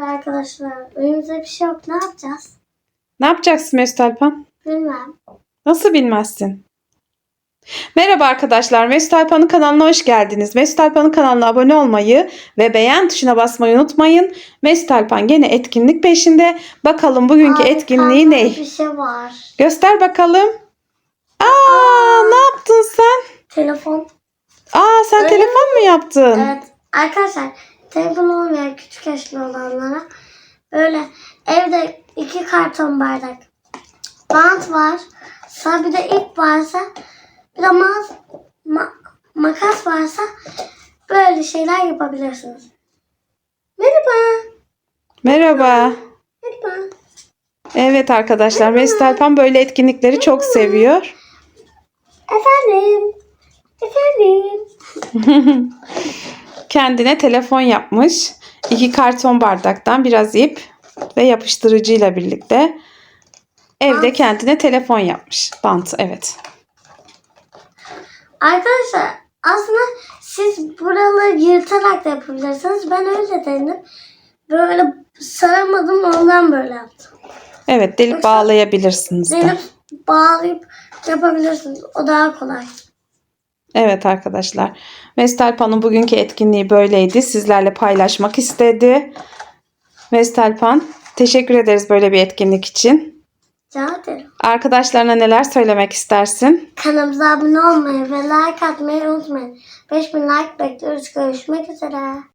Merhaba arkadaşlar. Önümüzde bir şey yok. Ne yapacağız? Ne yapacaksın Mesut Alpan? Bilmem. Nasıl bilmezsin? Merhaba arkadaşlar. Mesut Alpan'ın kanalına hoş geldiniz. Mesut Alpan'ın kanalına abone olmayı ve beğen tuşuna basmayı unutmayın. Mesut Alpan gene etkinlik peşinde. Bakalım bugünkü Aa, etkinliği ne? Bir şey var. Göster bakalım. Aa, ne yaptın sen? Telefon. Aa sen Öyle telefon mu yaptın? Evet. Arkadaşlar telefon olmayan küçük 2 karton bardak. Bant var. Sonra bir de ip varsa bir de maz, ma, makas varsa böyle şeyler yapabilirsiniz. Merhaba. Merhaba. Merhaba. Evet arkadaşlar Mesut Alpan böyle etkinlikleri Merhaba. çok seviyor. Efendim. Efendim. Kendine telefon yapmış. İki karton bardaktan biraz ip ve yapıştırıcıyla birlikte evde Bant. kendine telefon yapmış. Bant evet. Arkadaşlar aslında siz buraları yırtarak da yapabilirsiniz. Ben öyle denedim. Böyle saramadım ondan böyle yaptım. Evet delip Yoksa bağlayabilirsiniz de. Delip bağlayıp yapabilirsiniz. O daha kolay. Evet arkadaşlar. Mesut Alpan'ın bugünkü etkinliği böyleydi. Sizlerle paylaşmak istedi. Mesut Alpan teşekkür ederiz böyle bir etkinlik için. Rica ederim. Arkadaşlarına neler söylemek istersin? Kanalımıza abone olmayı ve like atmayı unutmayın. 5000 like bekliyoruz. Görüşmek üzere.